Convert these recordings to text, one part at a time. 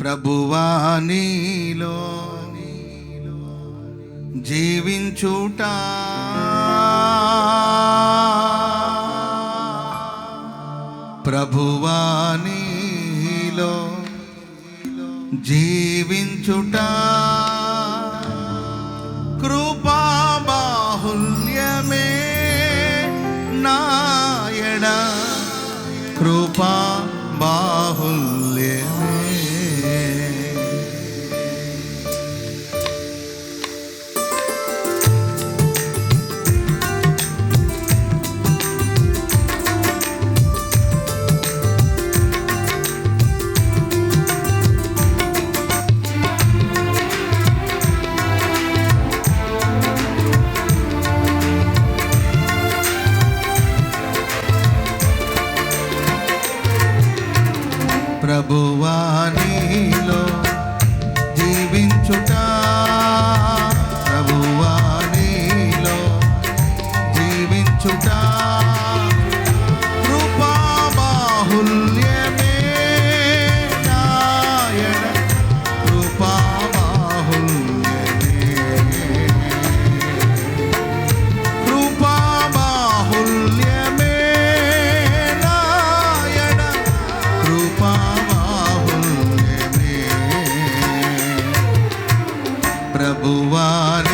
ప్రభువా నీలో జీవించుట. ప్రభువా నీలో జీవించుట. కృపా బాహుల్యమే నాయడ. కృపా బాహుల్య ప్రభువా ও আর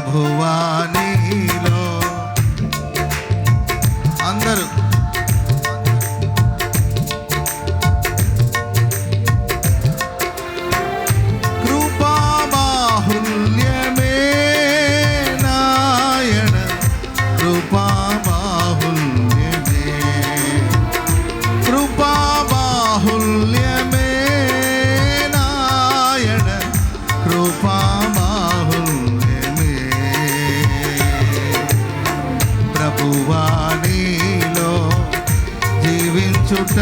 ప్రభువాని ప్రభువా నీలో జీవించుట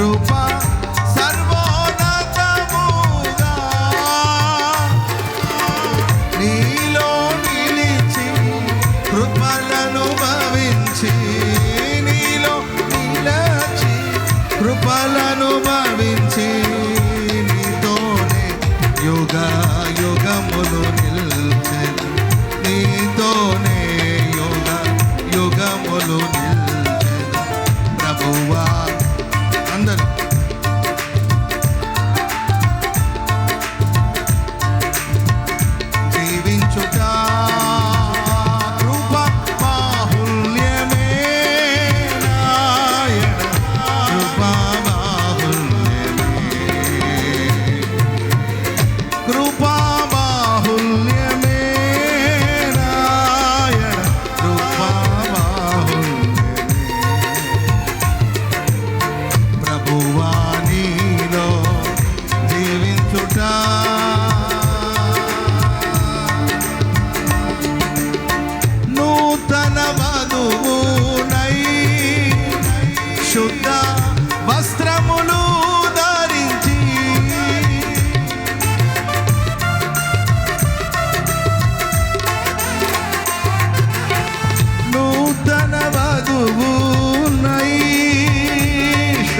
కృప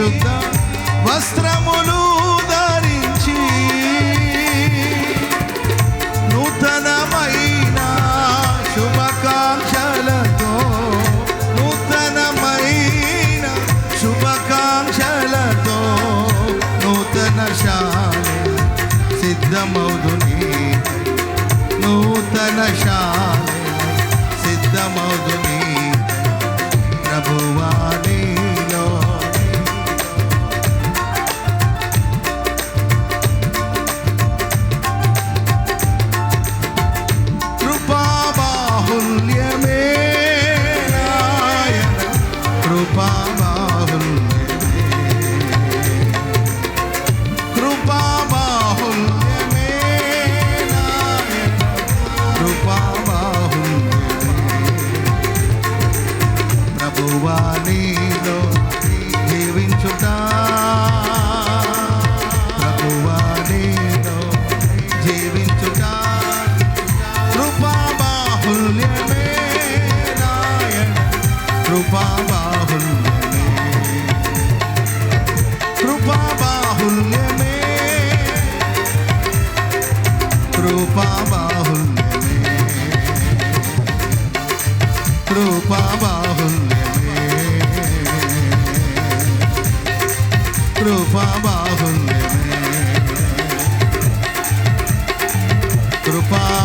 శుద్ధ వస్త్రములు కృపా బాహుల్యమే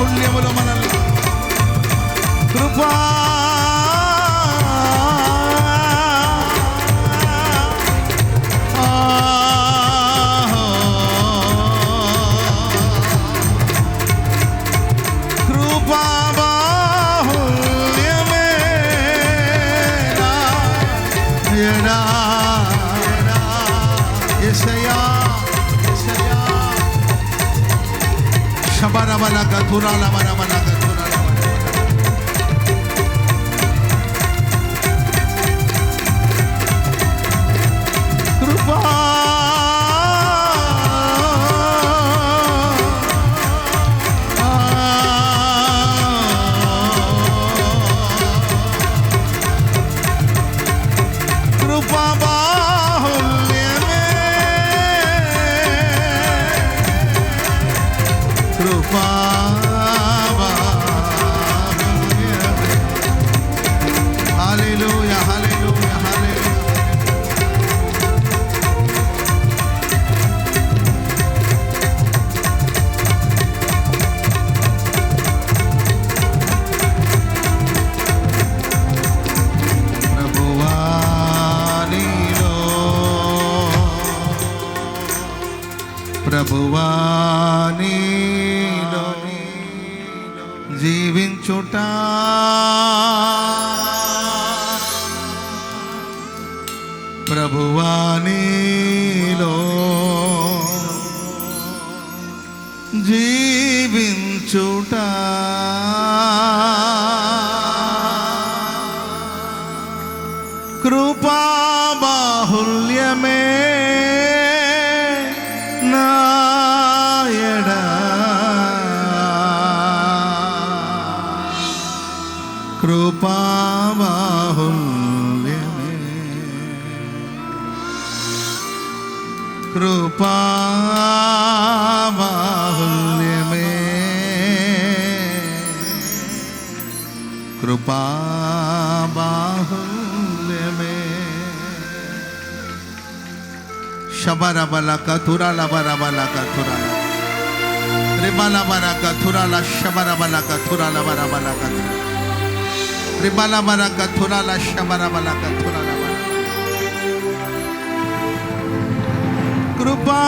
కారుణ్యములు మనల్ని. కృపా శబరబలక తురాల బరబలక తురాల కృపా కృపా ప్రభువా నీలో జీవించుట. ప్రభువా నీలో తురలబరబలక తురల రిబలబరక తురల శబరబలక తురల రిబలబరక తురల శబరబలక తురల కృపా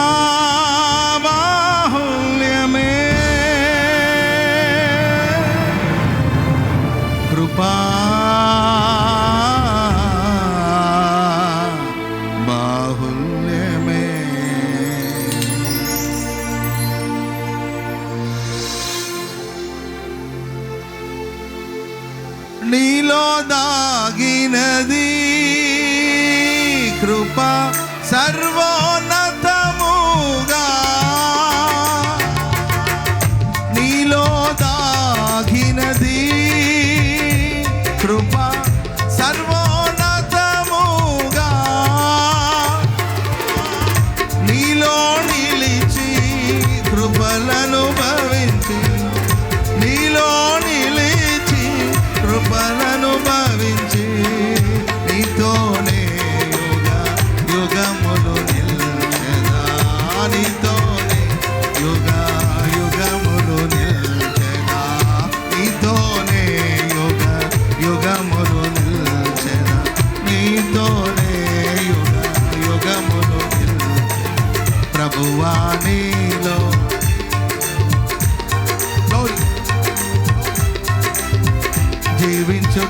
నీలో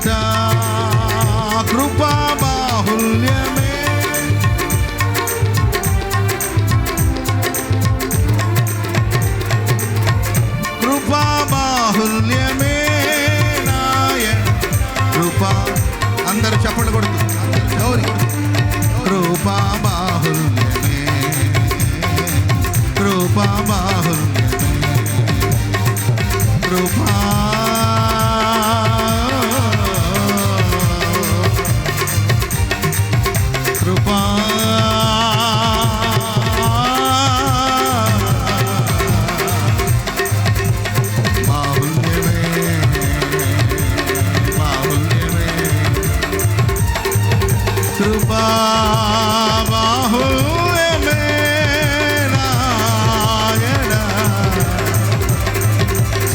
జీవించుట కృపా బాహుల్యమే. కృపా బాహుల్యమే నాయ కృపా అందరూ చెప్పండి కొడుకు. గౌరీ. కృపా బాహుల్యమే. కృపా బాహుల్యమే. కృపా కృపా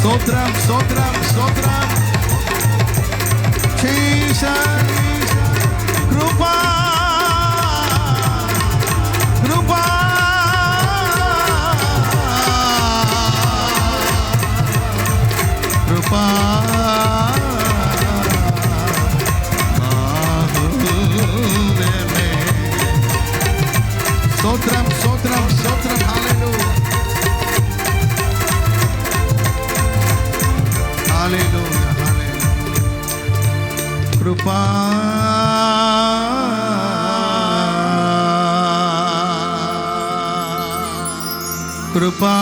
స్తోత్రం స్తోత్రం స్తోత్రం జీసస్ కృపా కృపా కృపా కృపా కృపా